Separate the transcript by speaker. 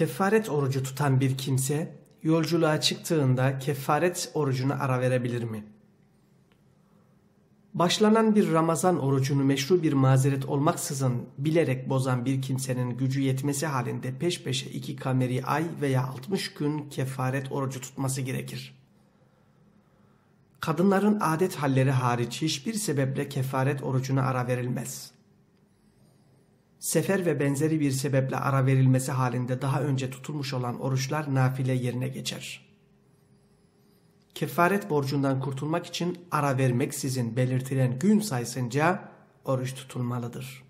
Speaker 1: Kefaret orucu tutan bir kimse yolculuğa çıktığında kefaret orucuna ara verebilir mi? Başlanan bir Ramazan orucunu meşru bir mazeret olmaksızın bilerek bozan bir kimsenin gücü yetmesi halinde peş peşe iki kameri ay veya 60 gün kefaret orucu tutması gerekir. Kadınların adet halleri hariç hiçbir sebeple kefaret orucuna ara verilmez. Sefer ve benzeri bir sebeple ara verilmesi halinde daha önce tutulmuş olan oruçlar nafile yerine geçer. Kefaret borcundan kurtulmak için ara vermek sizin belirtilen gün sayısınca oruç tutulmalıdır.